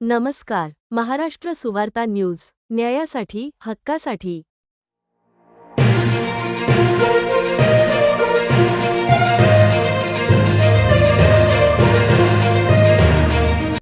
नमस्कार महाराष्ट्र सुवार्ता न्यूज न्यायासाठी हक्कासाठी.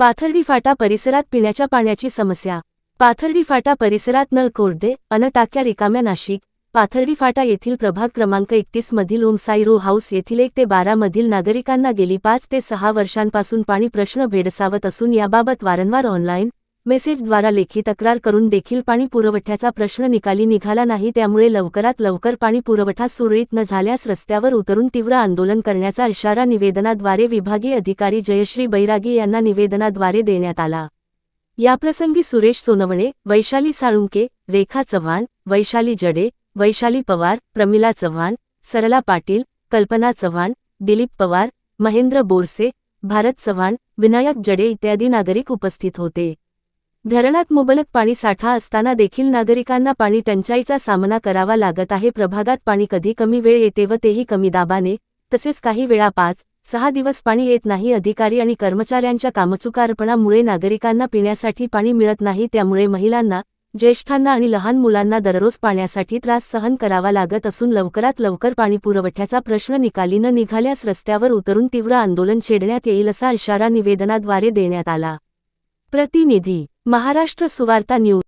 पाथर्डी फाटा परिसरात पिण्याच्या पाण्याची समस्या. पाथर्डी फाटा परिसरात नळ कोरडे अन टाक्या रिकाम्या नाशिक पाथर्डी फाटा येथील प्रभाग क्रमांक एकतीस मधील ओमसाई रो हाऊस येथील एक ते बारा मधील नागरिकांना गेली पाच ते सहा वर्षांपासून पाणी प्रश्न भेडसावत असून याबाबत वारंवार ऑनलाईन मेसेजद्वारा लेखी तक्रार करून देखील पाणी पुरवठ्याचा प्रश्न निकाली निघाला नाही त्यामुळे लवकरात लवकर पाणी पुरवठा सुरळीत न झाल्यास रस्त्यावर उतरून तीव्र आंदोलन करण्याचा इशारा निवेदनाद्वारे विभागीय अधिकारी जयश्री बैरागी यांना निवेदनाद्वारे देण्यात आला. याप्रसंगी सुरेश सोनवणे वैशाली साळुंके रेखा चव्हाण वैशाली जडे वैशाली पवार प्रमिला चव्हाण सरला पाटील कल्पना चव्हाण दिलीप पवार महेंद्र बोरसे भारत चव्हाण विनायक जडे इत्यादी नागरिक उपस्थित होते. धरणात मुबलक पाणी साठा असताना देखील नागरिकांना पाणी टंचाईचा सामना करावा लागत आहे. प्रभागात पाणी कधी कमी वेळ येते व तेही कमी दाबाने तसेच काही वेळा पाच सहा दिवस पाणी येत नाही. अधिकारी आणि कर्मचाऱ्यांच्या कामचुकारपणामुळे नागरिकांना पिण्यासाठी पाणी मिळत नाही. त्यामुळे महिलांना ज्येष्ठांना आणि लहान मुलांना दररोज पाण्यासाठी त्रास सहन करावा लागत असून लवकरात लवकर पाणी पुरवठ्याचा प्रश्न निकाली न निघाल्यास रस्त्यावर उतरून तीव्र आंदोलन छेडण्यात येईल असा इशारा निवेदनाद्वारे देण्यात आला. प्रतिनिधी महाराष्ट्र सुवार्ता न्यूज.